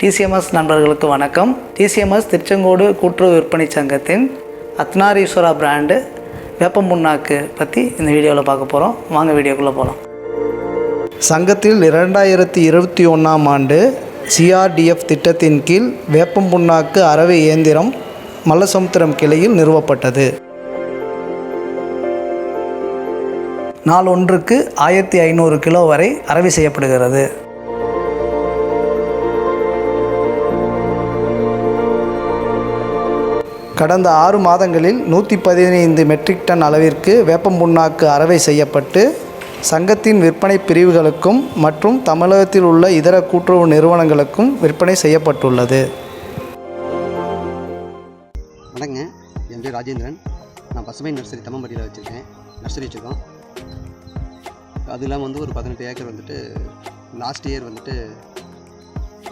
TCMS நண்பர்களுக்கு வணக்கம். TCMS Tiruchengode கூட்டுறவு விற்பனை சங்கத்தின் அத்னாரீஸ்வரா பிராண்டு வேப்பம் புண்ணாக்கு பற்றி இந்த வீடியோவில் பார்க்க போகிறோம் வாங்க வீடியோக்குள்ளே போகலாம் சங்கத்தில் இரண்டாயிரத்தி இருபத்தி ஒன்றாம் ஆண்டு சிஆர்டிஎஃப் திட்டத்தின் கீழ் வேப்பம் புண்ணாக்கு அறவை இயந்திரம் மல்லசமுத்திரம் கிளையில் நிறுவப்பட்டது. நாள் ஒன்றுக்கு ஆயிரத்தி ஐநூறு கிலோ வரை அறவை செய்யப்படுகிறது. கடந்த ஆறு மாதங்களில் நூற்றி பதினைந்து மெட்ரிக் டன் அளவிற்கு வேப்பம் புண்ணாக்கு அறவை செய்யப்பட்டு சங்கத்தின் விற்பனை பிரிவுகளுக்கும் மற்றும் தமிழகத்தில் உள்ள இதர கூட்டுறவு நிறுவனங்களுக்கும் விற்பனை செய்யப்பட்டுள்ளது. வணக்கங்க. என் பேர் ராஜேந்திரன். நான் பசுமை நர்சரி தம்மம்பட்டியில் வச்சுருக்கேன். நர்சரி வச்சுருக்கோம். அது இல்லாமல் வந்து ஒரு பதினெட்டு ஏக்கர் வந்துட்டு லாஸ்ட் இயர் வந்துட்டு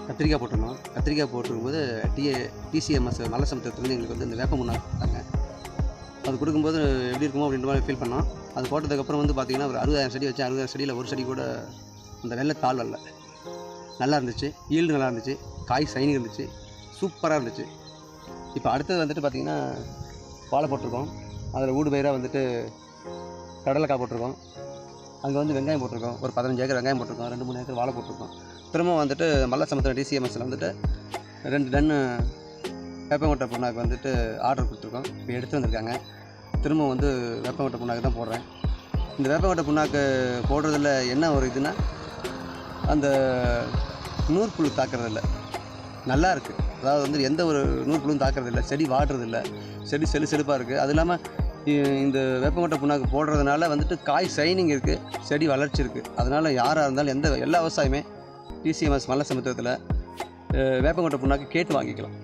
கத்திரிக்காய் போட்டிருந்தோம். கத்திரிக்காய் போட்டிருக்கும்போது டிஏ டிசிஎம்எஸ் மல்லசமுத்திரத்துலேருந்து எங்களுக்கு வந்து இந்த வேப்ப முன்னா கொடுத்தாங்க. அது கொடுக்கும்போது எப்படி இருக்குமோ அப்படின்ற மாதிரி ஃபீல் பண்ணோம். அது போட்டதுக்கப்புறம் வந்து பார்த்திங்கன்னா ஒரு அறுபதாயிரம் செடி வச்சு அறுபதாயிரம் செடியில் ஒரு செடி கூட அந்த வெள்ளை தாள் வரல. நல்லா இருந்துச்சு. ஈல்டு நல்லா இருந்துச்சு. காய் சைனிங் இருந்துச்சு. சூப்பராக இருந்துச்சு. இப்போ அடுத்தது வந்துட்டு பார்த்திங்கன்னா வாழை போட்டிருக்கோம். அதில் ஊடு பயிராக வந்துட்டு கடலைக்காய் போட்டிருக்கோம். அங்கே வந்து வெங்காயம் போட்டிருக்கோம். ஒரு பதினஞ்சு ஏக்கர் வெங்காயம் போட்டிருக்கோம். ரெண்டு மூணு ஏக்கர் வாழை போட்டிருக்கோம். திரும்ப வந்துட்டு மல்ல சமுத்திரம் டிசிஎம்எஸ்சில் வந்துட்டு ரெண்டு டன்னு வேப்பங்கொட்டை புண்ணாக்கு வந்துட்டு ஆர்டர் கொடுத்துருக்கோம். இப்போ எடுத்து வந்திருக்காங்க. திரும்ப வந்து வேப்பங்கொட்டை புண்ணாக்கு தான் போடுறேன். இந்த வேப்பங்கொட்டை புண்ணாக்கு போடுறதுல என்ன ஒரு இதுன்னா அந்த நூற்புழு தாக்குறதில்ல. நல்லா இருக்குது அதாவது வந்து எந்த ஒரு நூற்புழுவும் தாக்குறதில்ல. செடி வாடுறதில்ல. செடி செழு செழுப்பாக இருக்குது அது இல்லாமல் இந்த வேப்பங்கொட்டை புண்ணாக்கு போடுறதுனால வந்துட்டு காய் சைனிங் இருக்குது செடி வளர்ச்சி இருக்குது அதனால் யாராக இருந்தாலும் எந்த எல்லா விவசாயமே டிசிஎம்எஸ் மல்ல சமுத்திரத்தில் வேப்பங்கொட்டை புண்ணாக்கு கேட்டு வாங்கிக்கலாம்.